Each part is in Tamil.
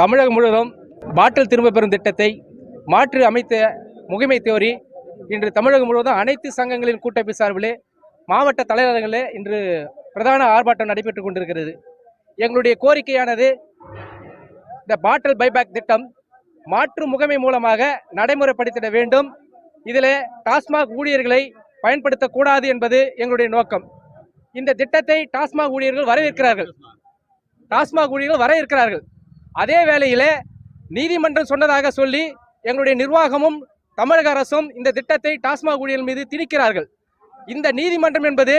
தமிழகம் முழுவதும் பாட்டில் திரும்ப பெறும் திட்டத்தை மாற்றி அமைத்த முகமை தேவரி இன்று தமிழகம் முழுவதும் அனைத்து சங்கங்களின் கூட்டமைப்பு சார்பிலே மாவட்ட தலைநகரங்களே இன்று பிரதான ஆர்ப்பாட்டம் நடைபெற்றுக் கொண்டிருக்கிறது. எங்களுடைய கோரிக்கையானது இந்த பாட்டில் பைபேக் திட்டம் மாற்று முகமை மூலமாக நடைமுறைப்படுத்திட வேண்டும். இதில் டாஸ்மாக் ஊழியர்களை பயன்படுத்தக்கூடாது என்பது எங்களுடைய நோக்கம். இந்த திட்டத்தை டாஸ்மாக் ஊழியர்கள் வரவேற்கிறார்கள். டாஸ்மாக் ஊழியர்கள் வர இருக்கிறார்கள் அதே வேளையிலே நீதிமன்றம் சொன்னதாக சொல்லி எங்களுடைய நிர்வாகமும் தமிழக அரசும் இந்த திட்டத்தை டாஸ்மாக் ஊழியர்கள் மீது திணிக்கிறார்கள். இந்த நீதிமன்றம் என்பது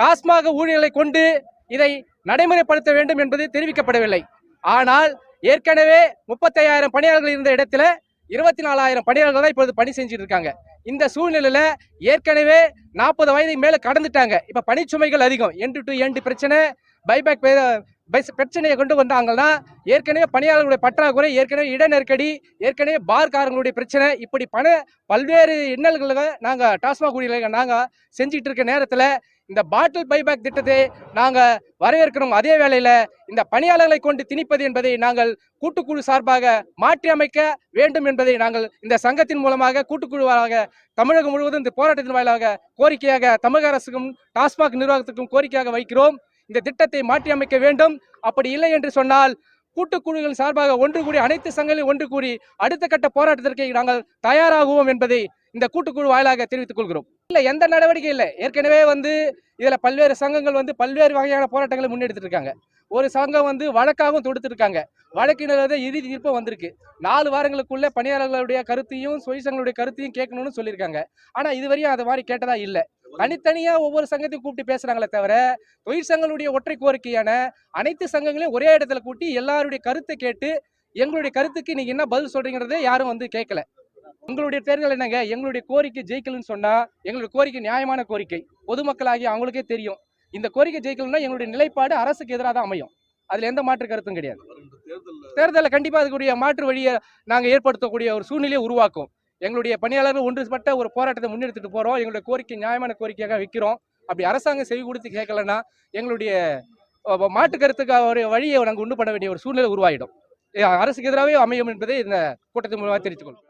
டாஸ்மாக ஊழியர்களை கொண்டு இதை நடைமுறைப்படுத்த வேண்டும் என்பது தெரிவிக்கப்படவில்லை. ஆனால் ஏற்கனவே முப்பத்தையாயிரம் பணியாளர்கள் இருந்த இடத்துல இருபத்தி நாலாயிரம் பணியாளர்கள் தான் இப்போது பணி செஞ்சுட்டு இருக்காங்க. இந்த சூழ்நிலையில் ஏற்கனவே நாற்பது வயதுக்கு மேலே கடந்துட்டாங்க. இப்போ பணிச்சுமைகள் அதிகம். எண்டு டு எண்டு பிரச்சனை பைபேக் பிரச்சனையை கொண்டு வந்தாங்கன்னா ஏற்கனவே பணியாளர்களுடைய பற்றாக்குறை ஏற்கனவே இட நெருக்கடி ஏற்கனவே பார்காரங்களுடைய பிரச்சனை இப்படி பண பல்வேறு இன்னல்களை நாங்கள் டாஸ்மாக் ஊழியர்கள் நாங்கள் செஞ்சுட்டு இருக்க நேரத்தில் இந்த பாட்டில் பைபேக் திட்டத்தை நாங்கள் வரவேற்கிறோம். அதே வேளையில் இந்த பணியாளர்களை கொண்டு திணிப்பது என்பதை நாங்கள் கூட்டுக்குழு சார்பாக மாற்றி அமைக்க வேண்டும் என்பதை நாங்கள் இந்த சங்கத்தின் மூலமாக கூட்டுக்குழுவாக தமிழகம் முழுவதும் இந்த போராட்டத்தின் வாயிலாக கோரிக்கையாக தமிழக அரசுக்கும் டாஸ்மாக் நிர்வாகத்துக்கும் கோரிக்கையாக வைக்கிறோம். இந்த திட்டத்தை மாற்றி அமைக்க வேண்டும். அப்படி இல்லை என்று சொன்னால் கூட்டுக்குழுகள் சார்பாக ஒன்று கூடி அனைத்து சங்கங்களும் ஒன்று கூடி அடுத்த கட்ட போராட்டத்திற்கு நாங்கள் தயாராகுவோம் என்பதை இந்த கூட்டுக்குழு வாயிலாக தெரிவித்துக் கொள்கிறோம். இல்லை எந்த நடவடிக்கை இல்லை. ஏற்கனவே வந்து இதில் பல்வேறு சங்கங்கள் வந்து பல்வேறு வகையான போராட்டங்களை முன்னெடுத்துட்டு இருக்காங்க ஒரு சங்கம் வந்து வழக்காகவும் தொடுத்துருக்காங்க. வழக்கினர் இறுதி தீர்ப்பு வந்திருக்கு. நாலு வாரங்களுக்குள்ள பணியாளர்களுடைய கருத்தையும் தொழிற்சங்களுடைய கருத்தையும் கேட்கணும்னு சொல்லியிருக்காங்க. ஆனால் இதுவரையும் அது மாதிரி கேட்டதா இல்லை. தனித்தனியா ஒவ்வொரு சங்கத்தையும் கூப்பிட்டு பேசுறாங்களே தவிர தொழிற்சங்களுடைய ஒற்றை கோரிக்கையான அனைத்து சங்கங்களையும் ஒரே இடத்துல கூட்டி எல்லாருடைய கருத்தை கேட்டு எங்களுடைய கருத்துக்கு நீங்க என்ன பதில் சொல்றீங்கிறதே யாரும் வந்து கேட்கல உங்களுடைய தேர்தல் என்னங்க? எங்களுடைய கோரிக்கை ஜெயிக்கலன்னு சொன்னா எங்களுடைய கோரிக்கை நியாயமான கோரிக்கை. பொதுமக்களாகி அவங்களுக்கே தெரியும். இந்த கோரிக்கை ஜெயிக்கலன்னா எங்களுடைய நிலைப்பாடு அரசுக்கு எதிராக தான் அமையும். அதுல எந்த மாற்று கருத்தும் கிடையாது. தேர்தலில் கண்டிப்பா அதுக்குரிய மாற்று வழியை நாங்க ஏற்படுத்தக்கூடிய ஒரு சூழ்நிலையை உருவாக்கும். எங்களுடைய பணியாளர்கள் ஒன்றுபட்ட ஒரு போராட்டத்தை முன்னெடுத்துட்டு போகிறோம் எங்களுடைய கோரிக்கை நியாயமான கோரிக்கையாக வைக்கிறோம் அப்படி அரசாங்கம் செய்து கொடுத்து கேட்கலன்னா எங்களுடைய அஹ், மாற்று கருத்துக்கு ஒரு வழியை நாங்கள் உண்டு பண்ண வேண்டிய ஒரு சூழ்நிலை உருவாயிடும். அரசுக்கு எதிராகவே அமையும் என்பதை இந்த கூட்டத்தின் மூலமாக தெரிவித்துக்கொள்வோம்